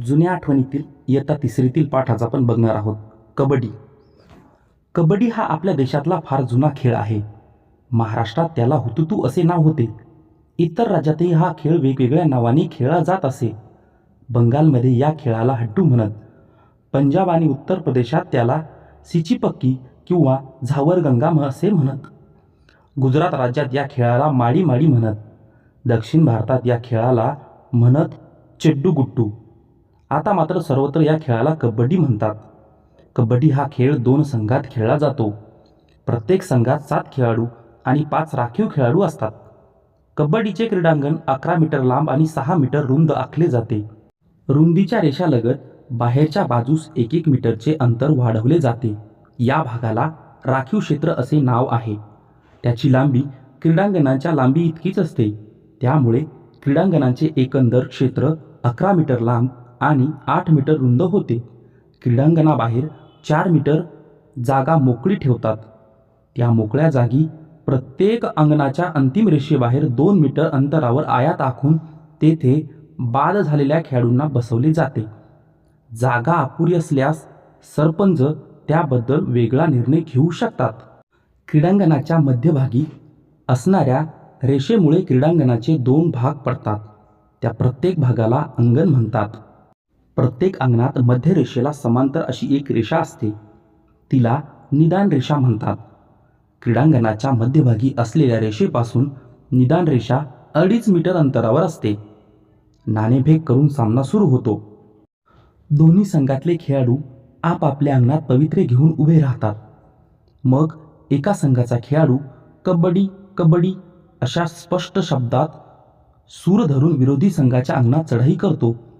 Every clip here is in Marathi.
जुन्या आठवणीतील इयत्ता तिसरीतील पाठाचा आपण बघणार आहोत. कबड्डी. कबड्डी हा आपल्या देशातला फार जुना खेळ आहे. महाराष्ट्रात त्याला हुतुतू असे नाव होते. इतर राज्यातही हा खेळ वेगवेगळ्या नावाने खेळला जात असे. बंगालमध्ये या खेळाला हट्टू म्हणत पंजाब आणि उत्तर प्रदेशात त्याला सिचिपक्की किंवा झावरगंगा म- असे म्हणत. गुजरात राज्यात या खेळाला माडी माडी म्हणत. दक्षिण भारतात या खेळाला म्हणत चेड्डू गुट्टू आता मात्र सर्वत्र या खेळाला कबड्डी म्हणतात. कबड्डी हा खेळ दोन संघात खेळला जातो. प्रत्येक संघात सात खेळाडू आणि पाच राखीव खेळाडू असतात. कबड्डीचे क्रीडांगण अकरा मीटर लांब आणि सहा मीटर रुंद आखले जाते. रुंदीच्या रेषालगत बाहेरच्या बाजूस एक एक मीटरचे अंतर वाढवले जाते. या भागाला राखीव क्षेत्र असे नाव आहे. त्याची लांबी क्रीडांगणाच्या लांबी इतकीच असते. त्यामुळे क्रीडांगणाचे एकंदर क्षेत्र अकरा मीटर लांब आणि आठ मीटर रुंद होते. क्रीडांगणाबाहेर चार मीटर जागा मोकळी ठेवतात. त्या मोकळ्या जागी प्रत्येक अंगणाच्या अंतिम रेषेबाहेर दोन मीटर अंतरावर आयात आखून तेथे बाद झालेल्या खेळाडूंना बसवले जाते. जागा अपुरी असल्यास सरपंच त्याबद्दल वेगळा निर्णय घेऊ शकतात. क्रीडांगणाच्या मध्यभागी असणाऱ्या रेषेमुळे क्रीडांगणाचे दोन भाग पडतात. त्या प्रत्येक भागाला अंगण म्हणतात. प्रत्येक अंगणात मध्य रेषेला समांतर अशी एक रेषा असते. तिला निदान रेषा म्हणतात. क्रीडांगणाच्या मध्यभागी असलेल्या रेषेपासून निदान रेषा अडीच मीटर अंतरावर असते. नाणेफेक करून सामना सुरू होतो. दोन्ही संघातले खेळाडू आपापल्या अंगणात पवित्रे घेऊन उभे राहतात. मग एका संघाचा खेळाडू कबड्डी कबड्डी अशा स्पष्ट शब्दात सूर धरून विरोधी संघाच्या अंगणात चढाई करतो.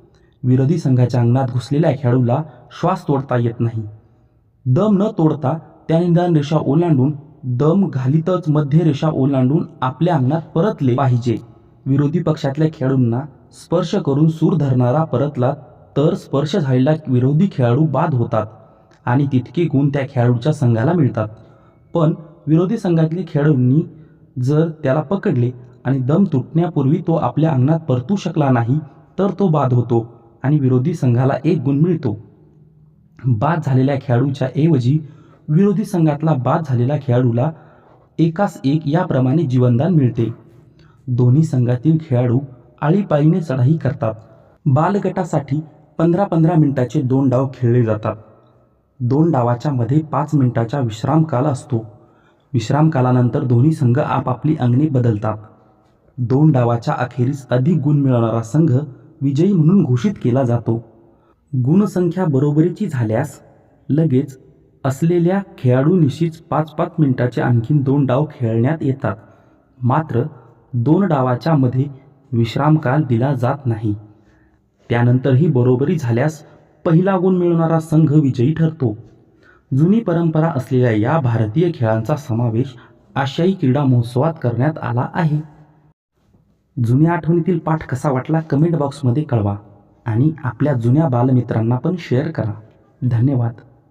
विरोधी संघाच्या अंगणात घुसलेल्या खेळाडूला श्वास तोडता येत नाही. दम न तोडता त्या निदान रेषा ओलांडून दम घालीतच मध्य रेषा ओलांडून आपल्या अंगणात परतले पाहिजे. विरोधी पक्षातल्या खेळाडूंना स्पर्श करून सूर धरणारा परतला तर स्पर्श झालेला विरोधी खेळाडू बाद होतात आणि तितके गुण त्या खेळाडूच्या संघाला मिळतात. पण विरोधी संघातले खेळाडूंनी जर त्याला पकडले आणि दम तुटण्यापूर्वी तो आपल्या अंगणात परतू शकला नाही तर तो बाद होतो. आणि विरोधी संघाला एक गुण मिळतो. बाद झालेल्या खेळाडूच्या ऐवजी विरोधी संघातला बाद झालेल्या खेळाडूला एकास एक याप्रमाणे जीवनदान मिळते. दोन्ही संघातील खेळाडू आळीपाळीने चढाई करतात. बालगटासाठी पंधरा पंधरा मिनिटाचे दोन डाव खेळले जातात. दोन डावाच्या मध्ये पाच मिनिटाचा विश्रामकाल असतो. विश्रामकालानंतर दोन्ही संघ आपापली अंगणे बदलतात. दोन डावाच्या अखेरीस अधिक गुण मिळवणारा संघ विजयी म्हणून घोषित केला जातो. गुणसंख्या बरोबरीची झाल्यास लगेच असलेल्या खेळाडूनिशीच पाच पाच मिनिटाचे आणखीन दोन डाव खेळण्यात येतात. मात्र दोन डावाच्या मध्ये विश्रामकाल दिला जात नाही. त्यानंतरही बरोबरी झाल्यास पहिला गुण मिळवणारा संघ विजयी ठरतो. जुनी परंपरा असलेल्या या भारतीय खेळांचा समावेश आशियाई क्रीडा महोत्सवात करण्यात आला आहे. जुन्या आठवणीतील पाठ कसा वाटला कमेंट बॉक्समध्ये कळवा आणि आपल्या जुन्या बालमित्रांना पण शेअर करा. धन्यवाद.